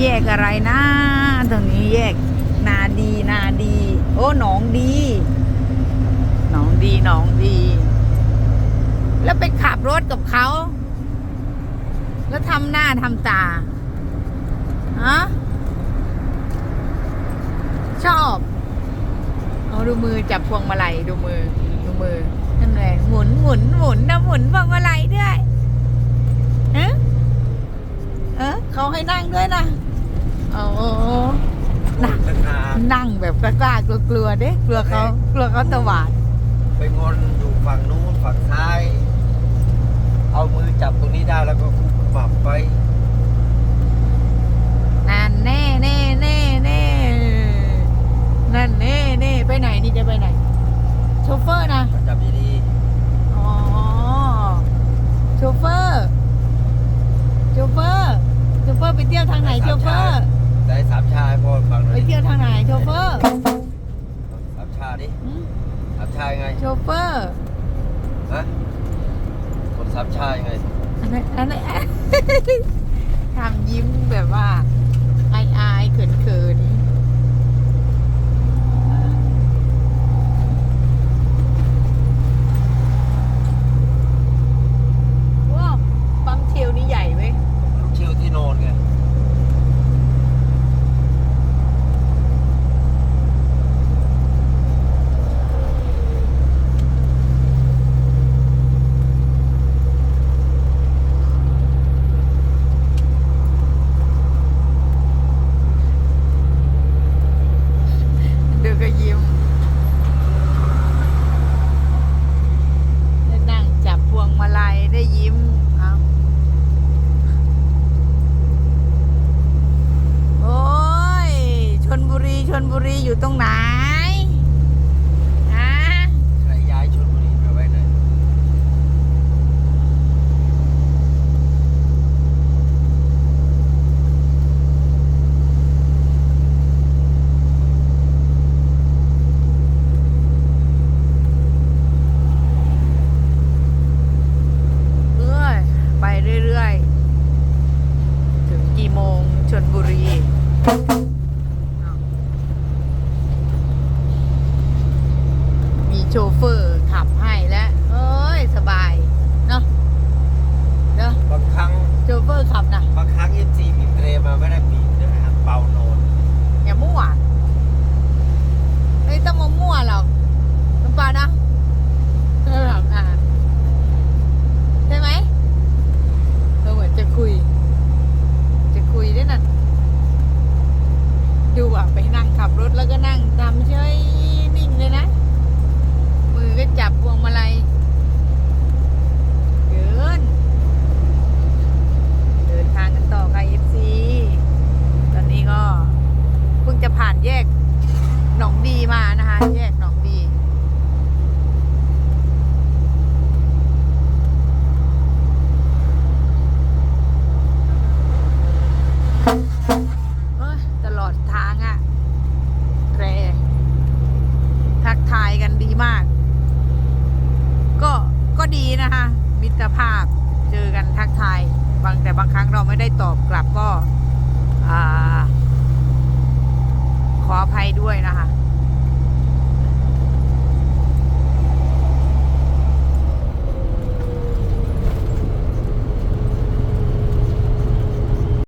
แยกอะไรนะตรงนี้แยกนาดีนาดี โอ้หนองดีหนองดีหนองดี แล้วไปขับรถกับเขา แล้วทำหน้าทำตาฮะชอบเอาดูมือจับพวงมาลัยดูมือดูมือนั่นแหละหมุนหมุนหมุนนะหมุนพวงมาลัยด้วยฮะเออเขา ให้นั่งด้วยนะโอ้โหนั่งตั้งนานนั่งแบบกล้าๆกลัวๆเด้กลัวเขากลัวเขาตวาดไปงอนอยู่ฝั่งนู้นฝั่งซ้าย เอามือจับตรงนี้ได้แล้วก็คุกปรับไปนั่นแน่แน่แน่แน่นั่นแน่แน่ไปไหนนี่จะไปไหนโชเฟอร์นะ จับดี อ๋อ โชเฟอร์ โชเฟอร์ โช เฟอร์ไปเที่ยวทางไหนโชเฟอร์ๆได้สามชาให้พ่อฟังหน่ไปอยดิเที่ยวทางไหนโชเฟอร์สามชาดิหืมสามชายังไงโชเฟอร์ฮะคนสามชายังไงอันนั้นอันนั้น ทำยิ้มแบบว่าอายอายเขินเขินว้าวปั๊มเชลนี่ใหญ่เว้ย ลูกชิวที่โนอนไง ดูก็ยิ้มได้นั่งจับพวงมาลัยได้ยิ้มเอาโอ้ยชนบุรีชนบุรีอยู่ตรงไหนฮะ ใครย้ายชลบุรีไปไว้ไหน เรื่อยไปเรื่อยๆ ถึงกี่ โมงชนบุรีมีโชเฟอร์ขับให้แล้ว เอ้ย สบาย เนาะเนาะ บางครั้ง โชเฟอร์ขับนะ บางครั้งเอฟซีบีบเตรมาไม่ได้บีบนะครับเป่าโนน อย่ามั่วไม่ต้องมามั่วหรอกน้ำปลานะเออแบบอ่านใช่ไหมเราเหมือนจะคุย จะคุยด้วยนั่นดูอะ ไปนั่งขับรถแล้วก็นั่งทำเฉยนิ่งเลยนะ มือก็จับพวงมาลัยเกิน เดินทางกันต่อค่ะ FC ตอนนี้ก็เพิ่งจะผ่านแยกหนองดีมานะคะ แยกหนองดี เอ้ยตลอดทางอะ่ะแรทักทายกันดีมาก ก็ก็ดีนะคะ มิตรภาพเจอกันทักทาย บางแต่บางครั้งเราไม่ได้ตอบกลับก็